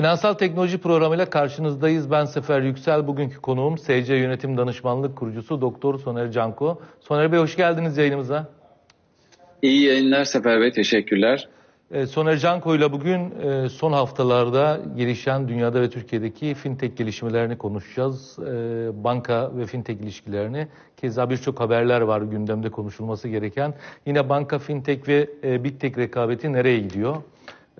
Finansal Teknoloji Programı'yla karşınızdayız. Ben Sefer Yüksel. Bugünkü konuğum SC Yönetim Danışmanlık Kurucusu Doktor Soner Canko. Soner Bey hoş geldiniz yayınımıza. İyi yayınlar Sefer Bey, teşekkürler. Ee, Soner Canko ile bugün e, son haftalarda gelişen dünyada ve Türkiye'deki fintech gelişmelerini konuşacağız. Ee, banka ve fintech ilişkilerini. Keza birçok haberler var gündemde konuşulması gereken. Yine banka, fintech ve e, big tech rekabeti nereye gidiyor?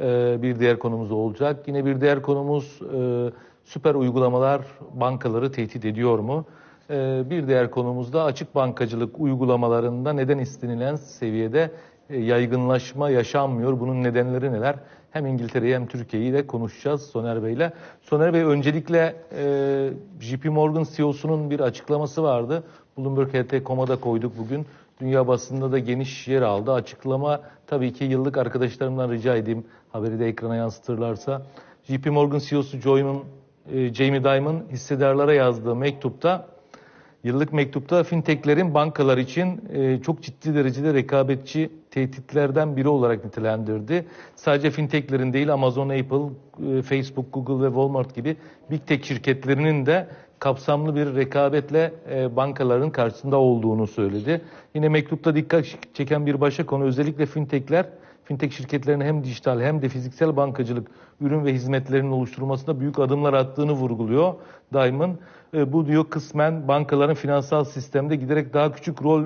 Ee, bir diğer konumuz olacak. Yine bir diğer konumuz e, süper uygulamalar bankaları tehdit ediyor mu? Ee, bir diğer konumuz da açık bankacılık uygulamalarında neden istenilen seviyede e, yaygınlaşma yaşanmıyor? Bunun nedenleri neler? Hem İngiltere'yi hem Türkiye'yi de konuşacağız Soner Bey'le. Soner Bey öncelikle e, JP Morgan CEO'sunun bir açıklaması vardı. Bloomberg HT.com'a da koyduk bugün. Dünya basında da geniş yer aldı. Açıklama tabii ki yıllık arkadaşlarımdan rica edeyim haberi de ekrana yansıtırlarsa. JP Morgan CEO'su Joy'un, e, Jamie Dimon hissedarlara yazdığı mektupta Yıllık mektupta fintechlerin bankalar için e, çok ciddi derecede rekabetçi tehditlerden biri olarak nitelendirdi. Sadece fintechlerin değil Amazon, Apple, e, Facebook, Google ve Walmart gibi big tech şirketlerinin de kapsamlı bir rekabetle e, bankaların karşısında olduğunu söyledi. Yine mektupta dikkat çeken bir başka konu özellikle fintechler fintech şirketlerinin hem dijital hem de fiziksel bankacılık ürün ve hizmetlerinin oluşturulmasında büyük adımlar attığını vurguluyor Diamond. E, bu diyor kısmen bankaların finansal sistemde giderek daha küçük rol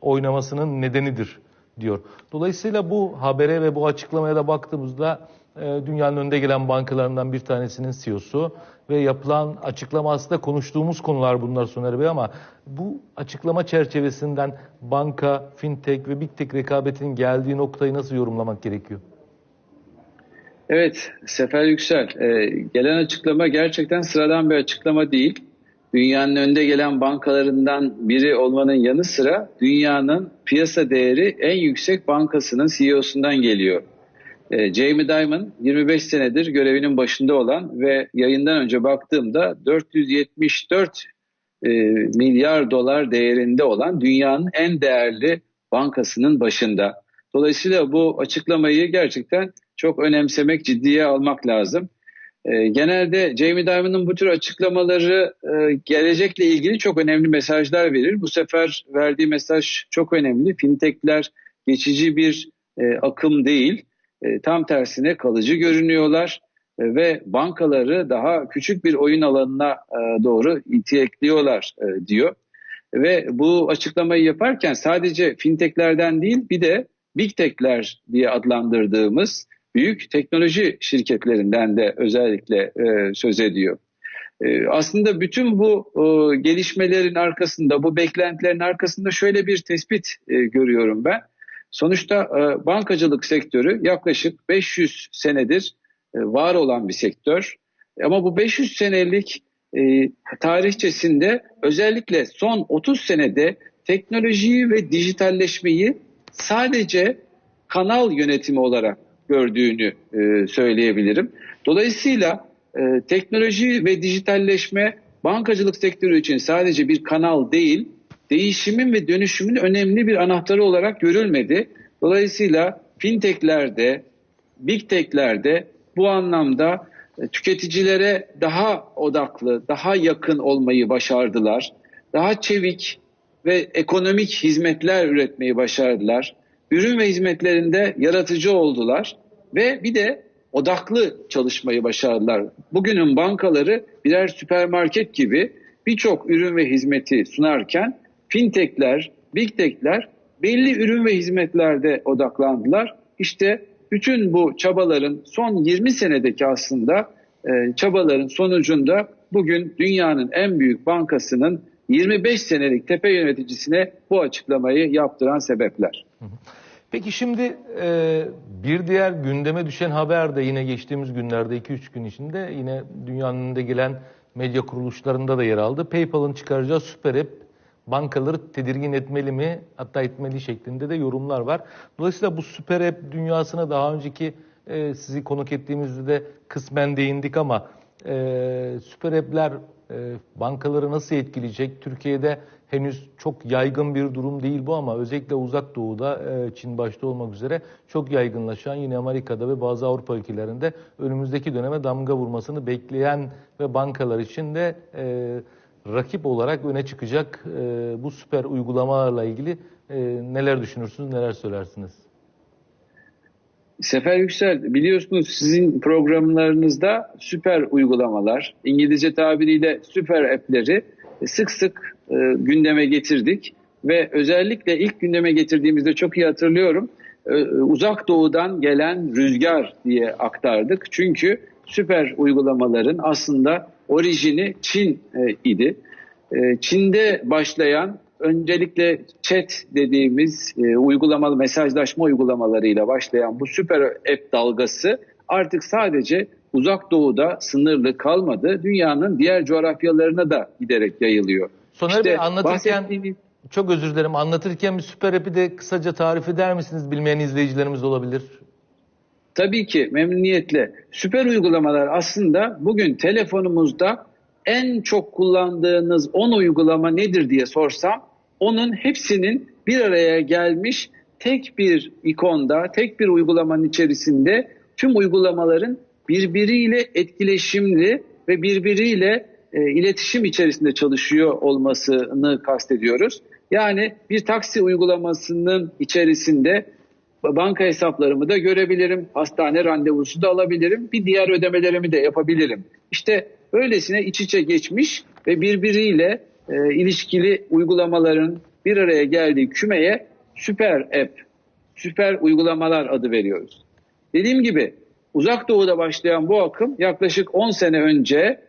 oynamasının nedenidir diyor. Dolayısıyla bu habere ve bu açıklamaya da baktığımızda e, dünyanın önde gelen bankalarından bir tanesinin CEO'su ve yapılan açıklama aslında konuştuğumuz konular bunlar Soner Bey ama bu açıklama çerçevesinden banka, fintech ve big tech rekabetinin geldiği noktayı nasıl yorumlamak gerekiyor? Evet, Sefer Yüksel. E, gelen açıklama gerçekten sıradan bir açıklama değil. Dünyanın önde gelen bankalarından biri olmanın yanı sıra dünyanın piyasa değeri en yüksek bankasının CEO'sundan geliyor. E, Jamie Dimon 25 senedir görevinin başında olan ve yayından önce baktığımda 474 e, milyar dolar değerinde olan dünyanın en değerli bankasının başında. Dolayısıyla bu açıklamayı gerçekten çok önemsemek, ciddiye almak lazım. E, genelde Jamie Dimon'un bu tür açıklamaları e, gelecekle ilgili çok önemli mesajlar verir. Bu sefer verdiği mesaj çok önemli. Fintechler geçici bir e, akım değil. E, tam tersine kalıcı görünüyorlar e, ve bankaları daha küçük bir oyun alanına e, doğru itekliyorlar e, diyor. Ve bu açıklamayı yaparken sadece fintechlerden değil bir de big techler diye adlandırdığımız büyük teknoloji şirketlerinden de özellikle söz ediyor. Aslında bütün bu gelişmelerin arkasında, bu beklentilerin arkasında şöyle bir tespit görüyorum ben. Sonuçta e, bankacılık sektörü yaklaşık 500 senedir e, var olan bir sektör. Ama bu 500 senelik e, tarihçesinde özellikle son 30 senede teknolojiyi ve dijitalleşmeyi sadece kanal yönetimi olarak gördüğünü e, söyleyebilirim. Dolayısıyla e, teknoloji ve dijitalleşme bankacılık sektörü için sadece bir kanal değil, değişimin ve dönüşümün önemli bir anahtarı olarak görülmedi. Dolayısıyla fintechlerde, big techlerde bu anlamda e, tüketicilere daha odaklı, daha yakın olmayı başardılar. Daha çevik ve ekonomik hizmetler üretmeyi başardılar. Ürün ve hizmetlerinde yaratıcı oldular ve bir de odaklı çalışmayı başardılar. Bugünün bankaları birer süpermarket gibi birçok ürün ve hizmeti sunarken fintechler, big techler belli ürün ve hizmetlerde odaklandılar. İşte bütün bu çabaların son 20 senedeki aslında e, çabaların sonucunda bugün dünyanın en büyük bankasının 25 senelik tepe yöneticisine bu açıklamayı yaptıran sebepler. Peki şimdi e, bir diğer gündeme düşen haber de yine geçtiğimiz günlerde 2-3 gün içinde yine dünyanın önünde gelen medya kuruluşlarında da yer aldı. PayPal'ın çıkaracağı süper app bankaları tedirgin etmeli mi hatta etmeli şeklinde de yorumlar var. Dolayısıyla bu süper app dünyasına daha önceki e, sizi konuk ettiğimizde de kısmen değindik ama e, süper app'ler e, bankaları nasıl etkileyecek? Türkiye'de henüz çok yaygın bir durum değil bu ama özellikle uzak doğuda e, Çin başta olmak üzere çok yaygınlaşan yine Amerika'da ve bazı Avrupa ülkelerinde önümüzdeki döneme damga vurmasını bekleyen ve bankalar için de e, rakip olarak öne çıkacak e, bu süper uygulamalarla ilgili e, neler düşünürsünüz, neler söylersiniz? Sefer Yüksel, biliyorsunuz sizin programlarınızda süper uygulamalar, İngilizce tabiriyle süper app'leri sık sık e, gündeme getirdik. Ve özellikle ilk gündeme getirdiğimizde çok iyi hatırlıyorum, e, uzak doğudan gelen rüzgar diye aktardık. Çünkü süper uygulamaların aslında orijini Çin e, idi. E, Çin'de başlayan öncelikle chat dediğimiz e, uygulamalı mesajlaşma uygulamalarıyla başlayan bu süper app dalgası artık sadece uzak doğuda sınırlı kalmadı. Dünyanın diğer coğrafyalarına da giderek yayılıyor. Soner işte Bey anlatırken bahsettiğiniz... çok özür dilerim anlatırken bir süper app'i de kısaca tarif eder misiniz? Bilmeyen izleyicilerimiz olabilir. Tabii ki memnuniyetle. Süper uygulamalar aslında bugün telefonumuzda en çok kullandığınız 10 uygulama nedir diye sorsam onun hepsinin bir araya gelmiş tek bir ikonda, tek bir uygulamanın içerisinde tüm uygulamaların birbiriyle etkileşimli ve birbiriyle e, iletişim içerisinde çalışıyor olmasını kastediyoruz. Yani bir taksi uygulamasının içerisinde banka hesaplarımı da görebilirim, hastane randevusu da alabilirim, bir diğer ödemelerimi de yapabilirim. İşte öylesine iç içe geçmiş ve birbiriyle e, ilişkili uygulamaların bir araya geldiği kümeye süper app, süper uygulamalar adı veriyoruz. Dediğim gibi uzak doğuda başlayan bu akım yaklaşık 10 sene önce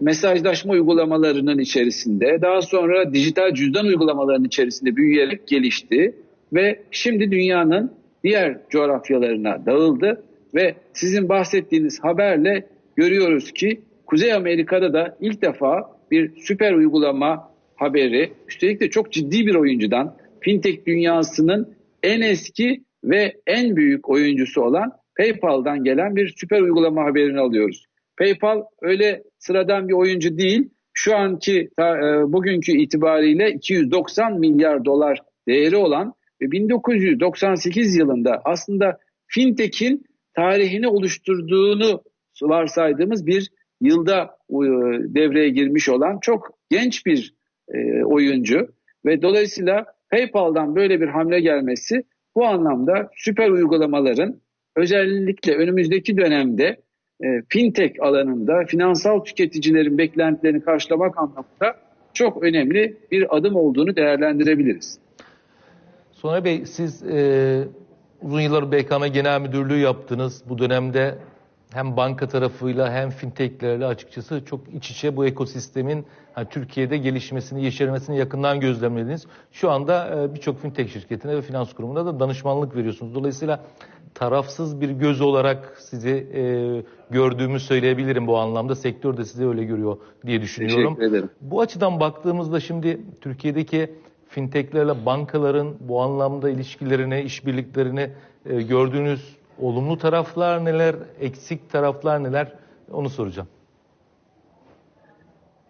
mesajlaşma uygulamalarının içerisinde, daha sonra dijital cüzdan uygulamalarının içerisinde büyüyerek gelişti ve şimdi dünyanın diğer coğrafyalarına dağıldı ve sizin bahsettiğiniz haberle görüyoruz ki Kuzey Amerika'da da ilk defa bir süper uygulama haberi. Üstelik de çok ciddi bir oyuncudan fintech dünyasının en eski ve en büyük oyuncusu olan PayPal'dan gelen bir süper uygulama haberini alıyoruz. PayPal öyle sıradan bir oyuncu değil. Şu anki e, bugünkü itibariyle 290 milyar dolar değeri olan 1998 yılında aslında fintech'in tarihini oluşturduğunu varsaydığımız bir yılda e, devreye girmiş olan çok genç bir e, oyuncu ve dolayısıyla PayPal'dan böyle bir hamle gelmesi bu anlamda süper uygulamaların özellikle önümüzdeki dönemde e, fintech alanında finansal tüketicilerin beklentilerini karşılamak anlamında çok önemli bir adım olduğunu değerlendirebiliriz. Soner Bey siz e, uzun yıllar BKM Genel Müdürlüğü yaptınız. Bu dönemde hem banka tarafıyla hem fintechlerle açıkçası çok iç içe bu ekosistemin yani Türkiye'de gelişmesini, yeşermesini yakından gözlemlediniz. Şu anda e, birçok fintech şirketine ve finans kurumuna da danışmanlık veriyorsunuz. Dolayısıyla tarafsız bir göz olarak sizi e, gördüğümü söyleyebilirim bu anlamda. Sektör de sizi öyle görüyor diye düşünüyorum. Teşekkür ederim. Bu açıdan baktığımızda şimdi Türkiye'deki fintechlerle bankaların bu anlamda ilişkilerini, işbirliklerini e, gördüğünüz olumlu taraflar neler, eksik taraflar neler onu soracağım.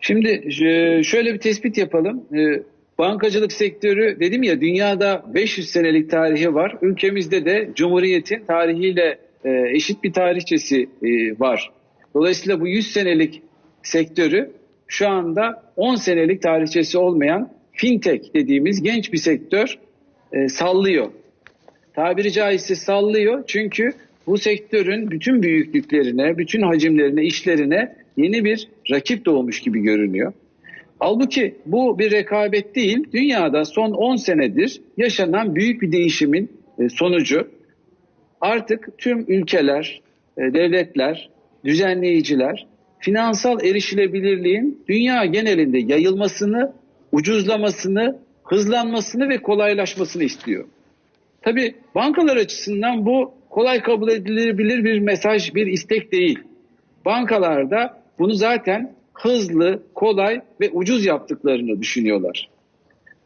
Şimdi e, şöyle bir tespit yapalım. E, bankacılık sektörü dedim ya dünyada 500 senelik tarihi var. Ülkemizde de Cumhuriyet'in tarihiyle e, eşit bir tarihçesi var. Dolayısıyla bu 100 senelik sektörü şu anda 10 senelik tarihçesi olmayan fintech dediğimiz genç bir sektör sallıyor tabiri caizse sallıyor. Çünkü bu sektörün bütün büyüklüklerine, bütün hacimlerine, işlerine yeni bir rakip doğmuş gibi görünüyor. Halbuki bu bir rekabet değil, dünyada son 10 senedir yaşanan büyük bir değişimin e, sonucu. Artık tüm ülkeler, e, devletler, düzenleyiciler finansal erişilebilirliğin dünya genelinde yayılmasını, ucuzlamasını, hızlanmasını ve kolaylaşmasını istiyor. Tabii bankalar açısından bu kolay kabul edilebilir bir mesaj, bir istek değil. Bankalarda bunu zaten hızlı, kolay ve ucuz yaptıklarını düşünüyorlar.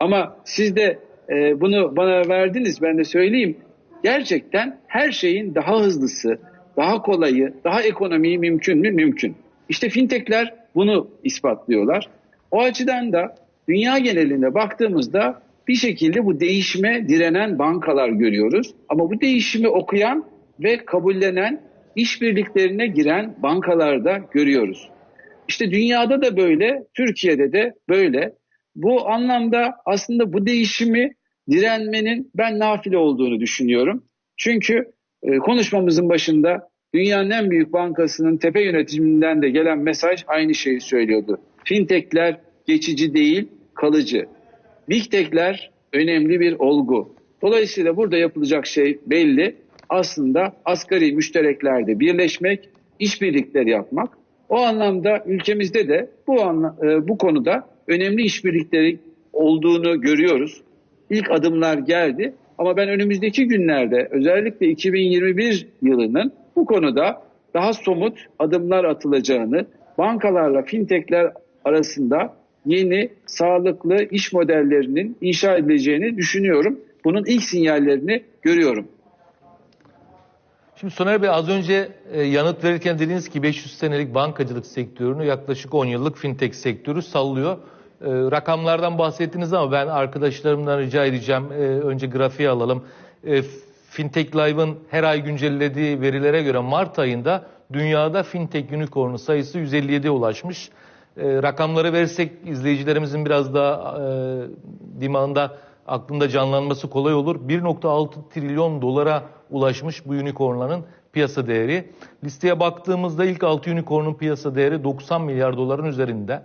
Ama siz de e, bunu bana verdiniz, ben de söyleyeyim. Gerçekten her şeyin daha hızlısı, daha kolayı, daha ekonomiyi mümkün mü? Mümkün. İşte fintechler bunu ispatlıyorlar. O açıdan da dünya genelinde baktığımızda bir şekilde bu değişime direnen bankalar görüyoruz. Ama bu değişimi okuyan ve kabullenen işbirliklerine giren bankalarda görüyoruz. İşte dünyada da böyle, Türkiye'de de böyle. Bu anlamda aslında bu değişimi direnmenin ben nafile olduğunu düşünüyorum. Çünkü e, konuşmamızın başında dünyanın en büyük bankasının tepe yönetiminden de gelen mesaj aynı şeyi söylüyordu. Fintechler geçici değil, kalıcı. Big Tech'ler önemli bir olgu. Dolayısıyla burada yapılacak şey belli. Aslında asgari müştereklerde birleşmek, işbirlikleri yapmak. O anlamda ülkemizde de bu anla, e, bu konuda önemli işbirlikleri olduğunu görüyoruz. İlk adımlar geldi ama ben önümüzdeki günlerde özellikle 2021 yılının bu konuda daha somut adımlar atılacağını, bankalarla fintechler arasında yeni sağlıklı iş modellerinin inşa edileceğini düşünüyorum. Bunun ilk sinyallerini görüyorum. Şimdi Soner Bey az önce e, yanıt verirken dediğiniz ki 500 senelik bankacılık sektörünü yaklaşık 10 yıllık fintech sektörü sallıyor. E, rakamlardan bahsettiniz ama ben arkadaşlarımdan rica edeceğim. E, önce grafiği alalım. E, Fintech Live'ın her ay güncellediği verilere göre Mart ayında dünyada fintech unicorn sayısı 157'ye ulaşmış. E, rakamları verirsek izleyicilerimizin biraz daha e, dimağında aklında canlanması kolay olur. 1.6 trilyon dolara ulaşmış bu unicornların piyasa değeri. Listeye baktığımızda ilk 6 unicornun piyasa değeri 90 milyar doların üzerinde.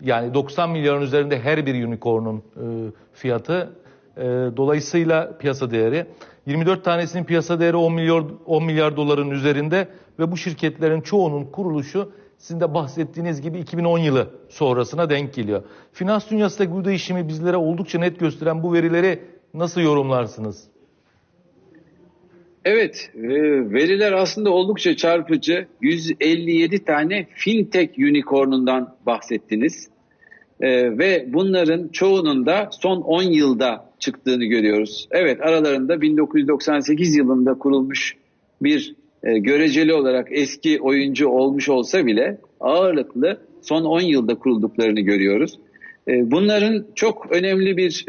Yani 90 milyarın üzerinde her bir unicornun e, fiyatı. E, dolayısıyla piyasa değeri. 24 tanesinin piyasa değeri 10 milyar 10 milyar doların üzerinde ve bu şirketlerin çoğunun kuruluşu sizin de bahsettiğiniz gibi 2010 yılı sonrasına denk geliyor. Finans dünyasındaki bu değişimi bizlere oldukça net gösteren bu verileri nasıl yorumlarsınız? Evet, e, veriler aslında oldukça çarpıcı. 157 tane fintech unicornundan bahsettiniz. E, ve bunların çoğunun da son 10 yılda çıktığını görüyoruz. Evet, aralarında 1998 yılında kurulmuş bir e, göreceli olarak eski oyuncu olmuş olsa bile ağırlıklı son 10 yılda kurulduklarını görüyoruz. bunların çok önemli bir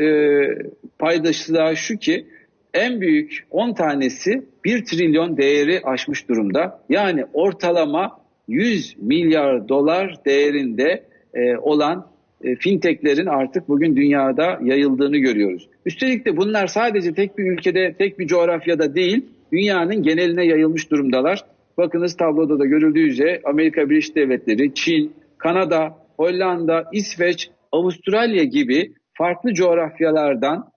paydaşı daha şu ki en büyük 10 tanesi 1 trilyon değeri aşmış durumda. Yani ortalama 100 milyar dolar değerinde e, olan e, fintechlerin artık bugün dünyada yayıldığını görüyoruz. Üstelik de bunlar sadece tek bir ülkede, tek bir coğrafyada değil, dünyanın geneline yayılmış durumdalar. Bakınız tabloda da görüldüğü üzere Amerika Birleşik Devletleri, Çin, Kanada, Hollanda, İsveç, Avustralya gibi farklı coğrafyalardan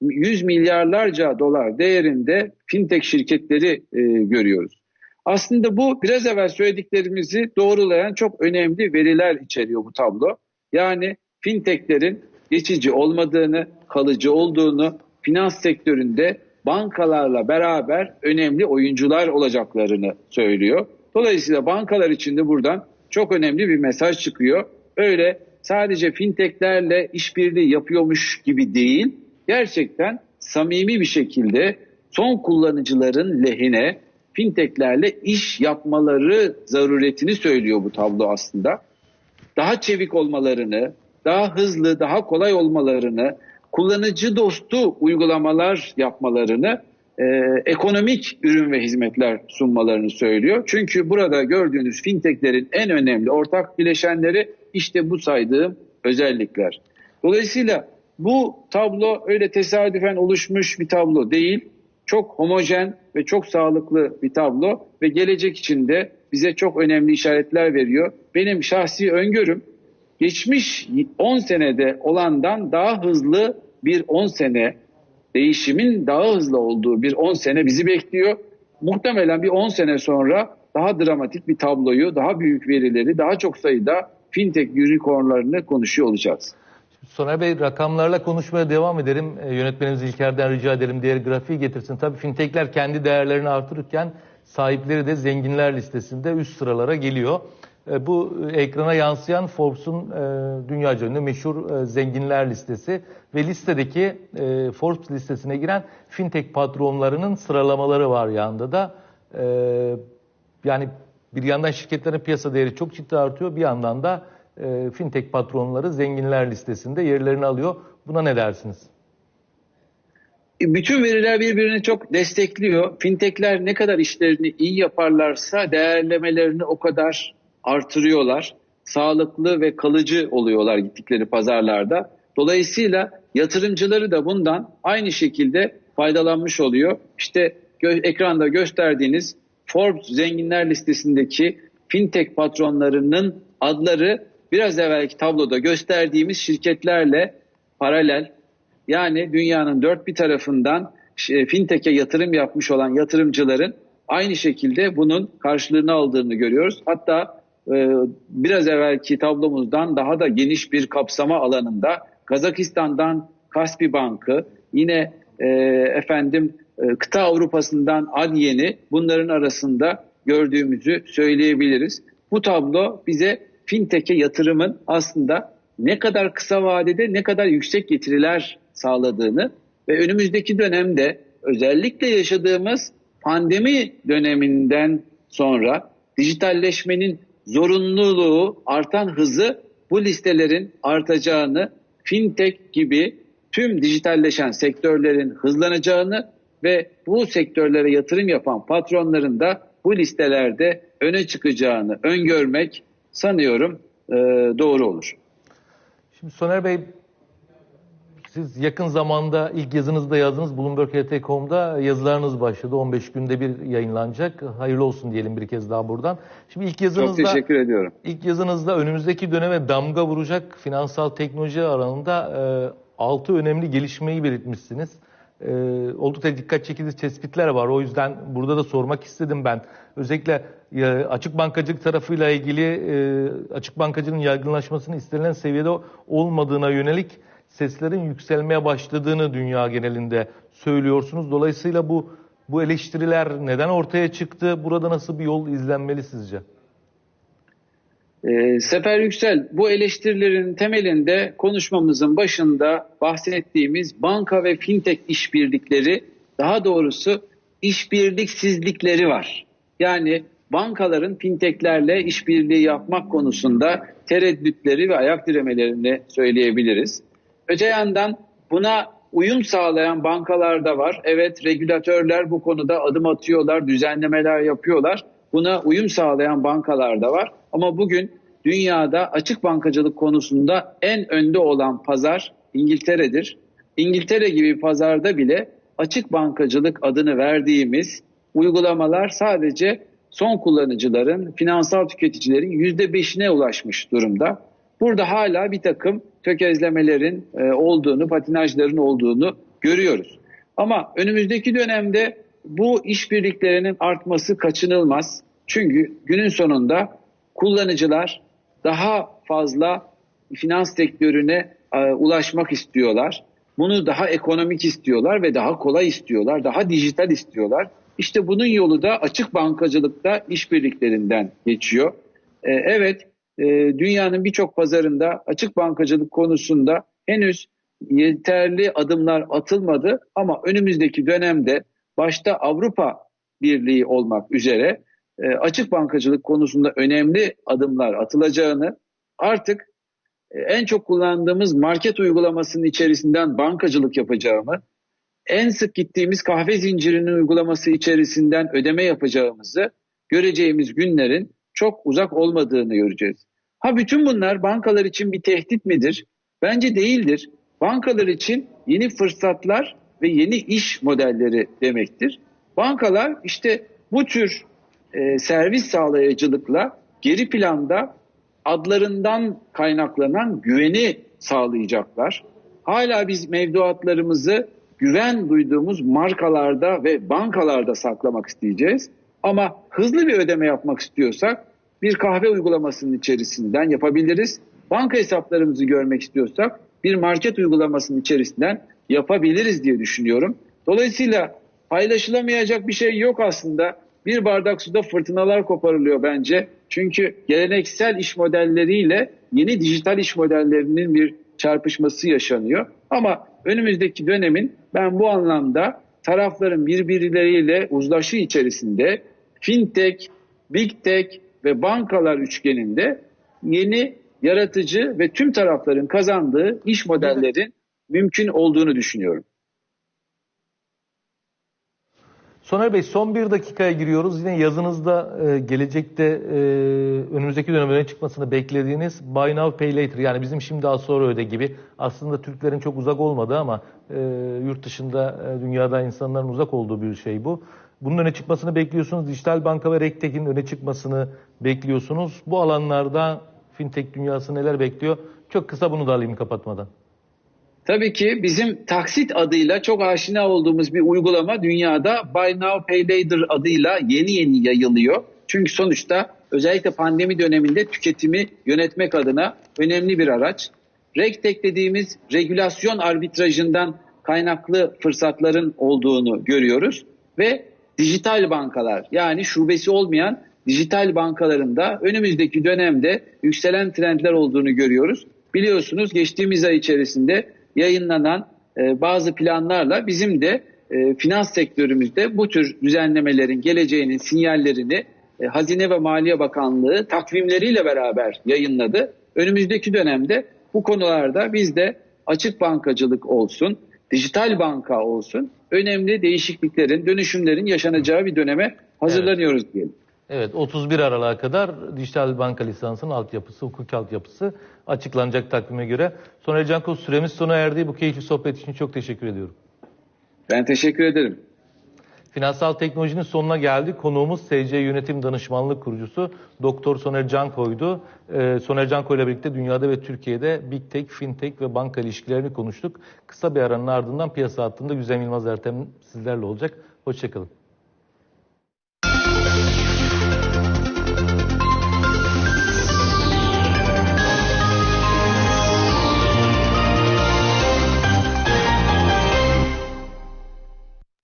100 milyarlarca dolar değerinde fintech şirketleri e, görüyoruz. Aslında bu biraz evvel söylediklerimizi doğrulayan çok önemli veriler içeriyor bu tablo. Yani fintechlerin geçici olmadığını, kalıcı olduğunu, finans sektöründe bankalarla beraber önemli oyuncular olacaklarını söylüyor. Dolayısıyla bankalar için de buradan çok önemli bir mesaj çıkıyor. Öyle sadece fintechlerle işbirliği yapıyormuş gibi değil, gerçekten samimi bir şekilde son kullanıcıların lehine fintechlerle iş yapmaları zaruretini söylüyor bu tablo aslında. Daha çevik olmalarını, daha hızlı, daha kolay olmalarını, kullanıcı dostu uygulamalar yapmalarını, e, ekonomik ürün ve hizmetler sunmalarını söylüyor. Çünkü burada gördüğünüz fintechlerin en önemli ortak bileşenleri işte bu saydığım özellikler. Dolayısıyla bu tablo öyle tesadüfen oluşmuş bir tablo değil. Çok homojen ve çok sağlıklı bir tablo ve gelecek için de bize çok önemli işaretler veriyor. Benim şahsi öngörüm geçmiş 10 senede olandan daha hızlı bir 10 sene değişimin daha hızlı olduğu bir 10 sene bizi bekliyor. Muhtemelen bir 10 sene sonra daha dramatik bir tabloyu, daha büyük verileri, daha çok sayıda fintech unicornlarını konuşuyor olacağız. Soner Bey rakamlarla konuşmaya devam edelim. E, yönetmenimiz İlker'den rica edelim diğer grafiği getirsin. Tabii fintechler kendi değerlerini artırırken sahipleri de zenginler listesinde üst sıralara geliyor. E, bu ekrana yansıyan Forbes'un e, dünya ünlü meşhur e, zenginler listesi ve listedeki Forbes listesine giren fintech patronlarının sıralamaları var yanında da. Yani bir yandan şirketlerin piyasa değeri çok ciddi artıyor, bir yandan da fintech patronları zenginler listesinde yerlerini alıyor. Buna ne dersiniz? bütün veriler birbirini çok destekliyor. Fintechler ne kadar işlerini iyi yaparlarsa değerlemelerini o kadar artırıyorlar. Sağlıklı ve kalıcı oluyorlar gittikleri pazarlarda. Dolayısıyla yatırımcıları da bundan aynı şekilde faydalanmış oluyor. İşte gö- ekranda gösterdiğiniz Forbes zenginler listesindeki fintech patronlarının adları biraz evvelki tabloda gösterdiğimiz şirketlerle paralel yani dünyanın dört bir tarafından e, fintech'e yatırım yapmış olan yatırımcıların aynı şekilde bunun karşılığını aldığını görüyoruz. Hatta biraz evvelki tablomuzdan daha da geniş bir kapsama alanında Kazakistan'dan Kaspi Bankı, yine e, efendim e, kıta Avrupa'sından Adyen'i bunların arasında gördüğümüzü söyleyebiliriz. Bu tablo bize fintech'e yatırımın aslında ne kadar kısa vadede ne kadar yüksek getiriler sağladığını ve önümüzdeki dönemde özellikle yaşadığımız pandemi döneminden sonra dijitalleşmenin zorunluluğu, artan hızı bu listelerin artacağını, fintech gibi tüm dijitalleşen sektörlerin hızlanacağını ve bu sektörlere yatırım yapan patronların da bu listelerde öne çıkacağını öngörmek sanıyorum doğru olur. Şimdi Soner Bey siz yakın zamanda ilk yazınızda yazdınız Bloomberg.com'da yazılarınız başladı. 15 günde bir yayınlanacak. Hayırlı olsun diyelim bir kez daha buradan. Şimdi ilk yazınızda Çok teşekkür ediyorum. İlk yazınızda önümüzdeki döneme damga vuracak finansal teknoloji alanında e, 6 önemli gelişmeyi belirtmişsiniz. E, oldukça dikkat çekici tespitler var. O yüzden burada da sormak istedim ben. Özellikle e, açık bankacılık tarafıyla ilgili e, açık bankacılığın yaygınlaşmasının istenilen seviyede olmadığına yönelik seslerin yükselmeye başladığını dünya genelinde söylüyorsunuz. Dolayısıyla bu bu eleştiriler neden ortaya çıktı? Burada nasıl bir yol izlenmeli sizce? E, Sefer Yüksel, bu eleştirilerin temelinde konuşmamızın başında bahsettiğimiz banka ve fintech işbirlikleri, daha doğrusu işbirliksizlikleri var. Yani bankaların fintechlerle işbirliği yapmak konusunda tereddütleri ve ayak diremelerini söyleyebiliriz. Öte yandan buna uyum sağlayan bankalar da var. Evet regülatörler bu konuda adım atıyorlar, düzenlemeler yapıyorlar. Buna uyum sağlayan bankalar da var. Ama bugün dünyada açık bankacılık konusunda en önde olan pazar İngiltere'dir. İngiltere gibi pazarda bile açık bankacılık adını verdiğimiz uygulamalar sadece son kullanıcıların, finansal tüketicilerin %5'ine ulaşmış durumda. Burada hala bir takım tökezlemelerin e, olduğunu, patinajların olduğunu görüyoruz. Ama önümüzdeki dönemde bu işbirliklerinin artması kaçınılmaz. Çünkü günün sonunda kullanıcılar daha fazla finans sektörüne e, ulaşmak istiyorlar. Bunu daha ekonomik istiyorlar ve daha kolay istiyorlar, daha dijital istiyorlar. İşte bunun yolu da açık bankacılıkta işbirliklerinden geçiyor. E, evet, e, dünyanın birçok pazarında açık bankacılık konusunda henüz yeterli adımlar atılmadı. Ama önümüzdeki dönemde başta Avrupa Birliği olmak üzere e, açık bankacılık konusunda önemli adımlar atılacağını artık e, en çok kullandığımız market uygulamasının içerisinden bankacılık yapacağımı, en sık gittiğimiz kahve zincirinin uygulaması içerisinden ödeme yapacağımızı göreceğimiz günlerin çok uzak olmadığını göreceğiz. Ha bütün bunlar bankalar için bir tehdit midir? Bence değildir. Bankalar için yeni fırsatlar ve yeni iş modelleri demektir. Bankalar işte bu tür e, servis sağlayıcılıkla geri planda adlarından kaynaklanan güveni sağlayacaklar. Hala biz mevduatlarımızı güven duyduğumuz markalarda ve bankalarda saklamak isteyeceğiz. Ama hızlı bir ödeme yapmak istiyorsak bir kahve uygulamasının içerisinden yapabiliriz. Banka hesaplarımızı görmek istiyorsak bir market uygulamasının içerisinden yapabiliriz diye düşünüyorum. Dolayısıyla paylaşılamayacak bir şey yok aslında. Bir bardak suda fırtınalar koparılıyor bence. Çünkü geleneksel iş modelleriyle yeni dijital iş modellerinin bir çarpışması yaşanıyor. Ama önümüzdeki dönemin ben bu anlamda tarafların birbirleriyle uzlaşı içerisinde fintech, big tech ve bankalar üçgeninde yeni yaratıcı ve tüm tarafların kazandığı iş modellerin mümkün olduğunu düşünüyorum. Soner Bey son bir dakikaya giriyoruz. Yine yazınızda e, gelecekte e, önümüzdeki dönem öne çıkmasını beklediğiniz Buy Now Pay Later yani bizim şimdi az sonra öde gibi aslında Türklerin çok uzak olmadığı ama e, yurt dışında e, dünyada insanların uzak olduğu bir şey bu. Bunun öne çıkmasını bekliyorsunuz. Dijital banka ve Rektek'in öne çıkmasını bekliyorsunuz. Bu alanlarda fintech dünyası neler bekliyor? Çok kısa bunu da alayım kapatmadan. Tabii ki bizim taksit adıyla çok aşina olduğumuz bir uygulama dünyada Buy Now Pay Later adıyla yeni yeni yayılıyor. Çünkü sonuçta özellikle pandemi döneminde tüketimi yönetmek adına önemli bir araç. RegTech dediğimiz regülasyon arbitrajından kaynaklı fırsatların olduğunu görüyoruz ve dijital bankalar yani şubesi olmayan dijital bankalarında önümüzdeki dönemde yükselen trendler olduğunu görüyoruz. Biliyorsunuz geçtiğimiz ay içerisinde yayınlanan e, bazı planlarla bizim de e, finans sektörümüzde bu tür düzenlemelerin geleceğinin sinyallerini e, Hazine ve Maliye Bakanlığı takvimleriyle beraber yayınladı. Önümüzdeki dönemde bu konularda biz de açık bankacılık olsun, dijital banka olsun önemli değişikliklerin, dönüşümlerin yaşanacağı bir döneme hazırlanıyoruz diyelim. Evet 31 Aralık'a kadar dijital banka lisansının altyapısı, hukuki altyapısı açıklanacak takvime göre. Soner Canko süremiz sona erdi. Bu keyifli sohbet için çok teşekkür ediyorum. Ben teşekkür ederim. Finansal teknolojinin sonuna geldik. Konuğumuz SC Yönetim Danışmanlık kurucusu Doktor Soner Canko'ydu. Ee, Soner Canko ile birlikte dünyada ve Türkiye'de Big Tech, Fintech ve banka ilişkilerini konuştuk. Kısa bir aranın ardından piyasa hattında Güzem Yılmaz Ertem sizlerle olacak. Hoşçakalın.